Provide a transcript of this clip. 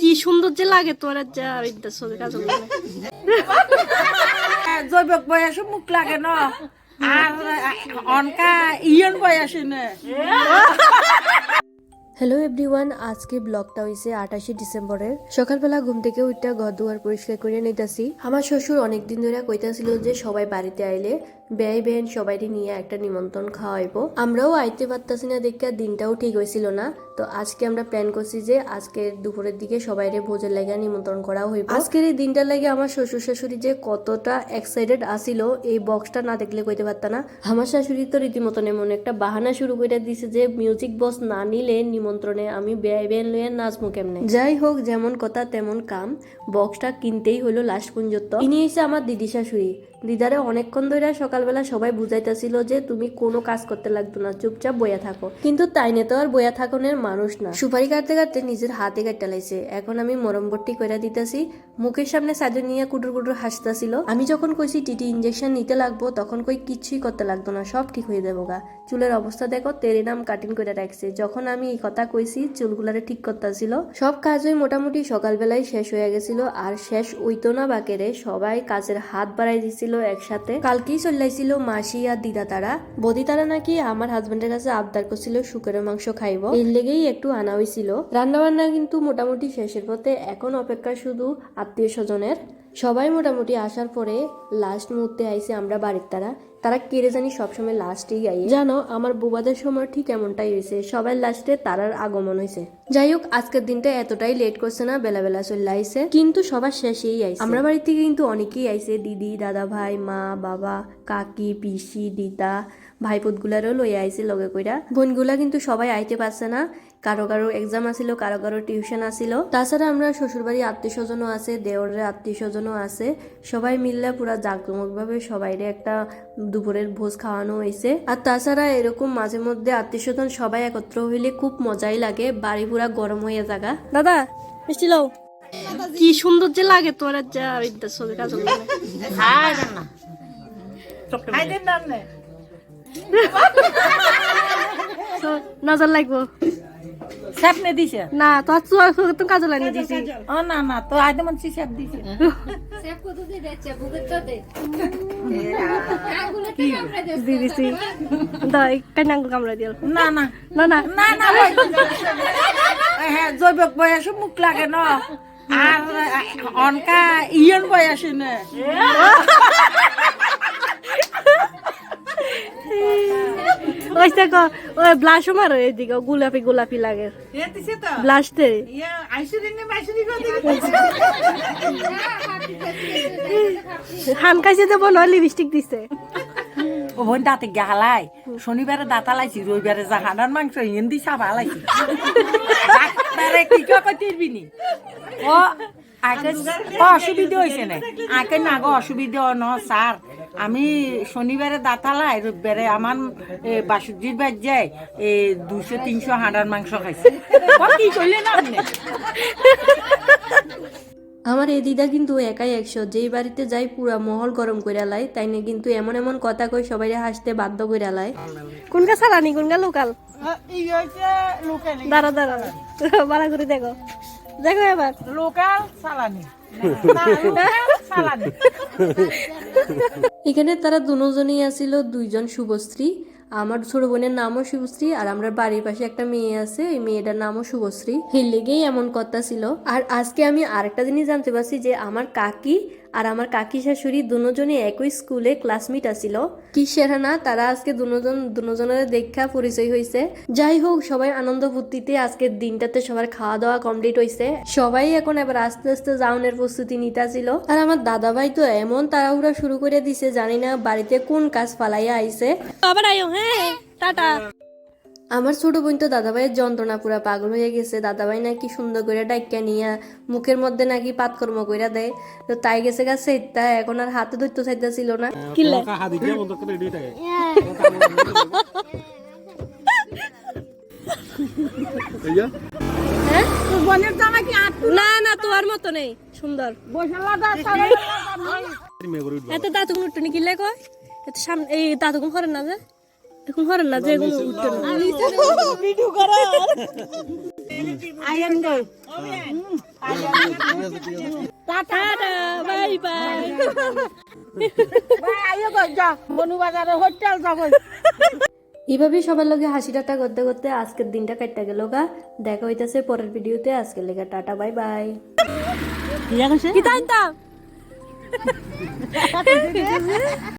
কি সুন্দর যে লাগে তোর যা বিদ্যা ছবি কাজল জৈবক বয়সে মুখ লাগে ন। আর অনকা ইয়ন বয়সে নে। হ্যালো এভরিওয়ান আজকে ব্লগটা হইছে আঠাশে ডিসেম্বরের। সকালবেলা ঘুম থেকে উঠটা ঘর দুয়ার পরিষ্কার করে নিতেছি। আমার শ্বশুর অনেকদিন ধরে কইতাছিল যে সবাই বাড়িতে আইলে ব্যয় বেহেন সবাই নিয়ে একটা নিমন্ত্রণ খাওয়াইবো। আমরাও আইতে পারতাছি না দেখে দিনটাও ঠিক হয়েছিল না। তো আজকে আমরা প্ল্যান করছি যে আজকে দুপুরের দিকে সবাইরে ভোজের লাগে নিমন্ত্রণ করা হইব। আজকের এই দিনটার লাগে আমার শ্বশুর শাশুড়ি যে কতটা এক্সাইটেড আসিল এই বক্সটা না দেখলে কইতে পারত না। আমার শাশুড়ি তো রীতিমতন এমন একটা বাহানা শুরু করে দিছে যে মিউজিক বক্স না নিলে নিমন্ত্রণে আমি ব্যয় বেন লয়ে নাচবো কেমনে? যাই হোক যেমন কথা তেমন কাম। বক্সটা কিনতেই হলো লাস্ট পর্যন্ত ইনি এসে আমার দিদি শাশুড়ি। দিদারে অনেকক্ষণ ধরে সকালবেলা সবাই বুঝাইতেছিল যে তুমি কোনো কাজ করতে লাগতো না চুপচাপ বইয়া থাকো। কিন্তু তাই নিয়ে তো আর বইয়া থাকনের মানুষ না। সুপারি কাটতে কাটতে নিজের হাতে কাটতে লাইছে। এখন আমি মরমবট্টি করে দিতেছি, মুখের সামনে সাজু নিয়ে কুটুর কুটুর হাসতেছিল। আমি যখন কইছি, টিটি ইঞ্জেকশন নিতে লাগবো, তখন কই কিচ্ছুই করতে লাগতো না, সব ঠিক হয়ে যাব গা। চুলের অবস্থা দেখো তেরে নাম কাটিং করে রাখছে। যখন আমি এই কথা কইছি, চুলগুলারে ঠিক করতেছিল। সব কাজই মোটামুটি সকালবেলায় শেষ হয়ে গেছিল, আর শেষ ওইতো না বাকেরে। সবাই কাজের হাত বাড়াই দিছিল একসাথে। কালকেই চল্লাইছিল মাসি আর দিদা তারা। বদি তারা নাকি আমার হাজবেন্ডের কাছে আবদার করছিল, শুকরের মাংস খাইব। এর লেগেই একটু আনা হয়েছিল রান্নাবান্না কিন্তু মোটামুটি শেষের পথে। এখন অপেক্ষা শুধু আত্মীয় স্বজনের সবাই মোটামুটি আসার পরে লাস্ট মুহূর্তে আইছে আমরা বাড়ির তারা। তারা কেড়ে জানি সবসময় লাস্টেই আই জানো, আমার বুবাদের সময় ঠিক এমনটাই হয়েছে। সবাই লাস্টে তারার আগমন হয়েছে। যাই হোক আজকের দিনটা এতটাই লেট করছে না বেলা বেলা চলে আইছে কিন্তু সবার শেষেই আইছে আমরা বাড়ি থেকে কিন্তু অনেকেই আইসে। দিদি, দাদা ভাই, মা, বাবা, কাকি, পিসি, দিদা, ভাইপুতগুলারও লইয়া আইসে লগে কইরা। বোনগুলা কিন্তু সবাই আইতে পারছে না। কারও কারও এক্সাম আসিল কারও কারও টিউশন আসিল তাছাড়া আমরা শ্বশুরবাড়ি আত্মীয় স্বজনও আছে দেওরের আত্মীয় স্বজনও আছে। সবাই মিললে পুরা জাঁকজমক ভাবে সবাইরে একটা দুপুরের ভোজ খাওয়ানো হয়েছে আর তাছাড়া এরকম মাঝে মধ্যে আত্মীয় স্বজন সবাই একত্র হইলে খুব মজাই লাগে বাড়ি পুরা গরম হয়ে জায়গা দাদা মিষ্টি লও। কি সুন্দর যে লাগে তোর যা বিদ্যা খাইদের নাম নে। নজর লাগবো। সাপনে দিছে? না তোর চুয়ার তো কাজল আনি দিছি। ও না না তো আইতে মানছি সাপ দিছে। দিয়ে দিছি? দাই কান্না আঙ্গুল কামড়া দিল না না। না না। না না। হ্যাঁ জৈবক বয়সে মুখ লাগে ন। আর অনকা ইয়ন বয়সে নে। ওই দেখো ওই ব্লাশও মারো এদিকে গোলাপি গোলাপি লাগে। ব্লাশতে। হান কাছে দেবো না লিপস্টিক দিছে। ও বোন দাঁতে গালাই শনিবারে দাঁত আলাইছি রবিবারে জাহানার মাংস হিন্দি সাপ আলাইছি ডাক্তারে কি কইতিরবি নি? ও আগে ও অসুবিধা হয়েছে না। আগে না গো অসুবিধা ন স্যার। আমি শনিবারে দাঁতালাই রবিবারে আমার বাসুজির বাদ যায় এ দুশো তিনশো হাঁড়ার মাংস খাইছে। কি করলেন আপনি? আমার এই দিদা কিন্তু একাই একশো। যেই বাড়িতে যাই পুরা মহল গরম করে লাই তাই নিয়ে কিন্তু এমন এমন কথা কই সবাই হাসতে বাধ্য করে লাই কোনটা সালানি কোনটা লোকাল? দাঁড়া দাঁড়া। বাড়া করে দেখো। দেখো এবার। লোকাল সালানি সালানি এখানে তারা দুজনই আসিল দুইজন শুভশ্রী আমার ছোট বোনের নামও শুভশ্রী আর আমার বাড়ির পাশে একটা মেয়ে আছে, এই মেয়েটার নামও শুভশ্রী। এর লেগেই এমন কথা ছিল। আর আজকে আমি আরেকটা জিনিস জানতে পারছি যে আমার কাকি আর আমার কাকি শাশুড়ি দুজনে একই স্কুলে ক্লাসমেট আসিল কিসের না, তারা আজকে দুজন, দুজনের দেখা পরিচয় হয়েছে যাই হোক, সবাই আনন্দ ফুর্তিতে আজকের দিনটাতে সবার খাওয়া দাওয়া কমপ্লিট হয়েছে সবাই এখন এবার আস্তে আস্তে যাওনের প্রস্তুতি নিতেছিল। আর আমার দাদা ভাই তো এমন তাড়াহুড়া শুরু করে দিছে, জানি না বাড়িতে কোন কাজ ফালাইয়া আইছে। আবার আয়ো হ্যাঁ? টাটা। আমার ছোট বোন তো দাদাভাইয়ের যন্ত্রণা পুরা পাগল হয়ে গেছে। দাদাভাই নাকি সুন্দর করে ডাইকা নিয়া মুখের মধ্যে নাকি পাতকর্ম কইরা দেয়। তো তাই গেছে গা সেটা এখন আর হাতে ধরতে চাইতেছিল না। হ্যাঁ? বোনের জামা কি আট না না তোমার মতো নেই। সুন্দর। এত দাঁতগুলো উঠতে নি কিলে কয়? এত সামনে এই দাঁতগুলো করেন না যে? এখন করেন না যে এগুলো উঠতে না। আইন দে টাটা বাই বাই। ভাই আইও গো যা। বনু বাজারে হোটেল যাব এভাবেই সবার লগে হাসি টাটা করতে করতে আজকের দিনটা কাটতে গেল গা। দেখা হইতাছে পরের ভিডিওতে। আজকের লেগে টাটা বাই বাই। কি জানতাম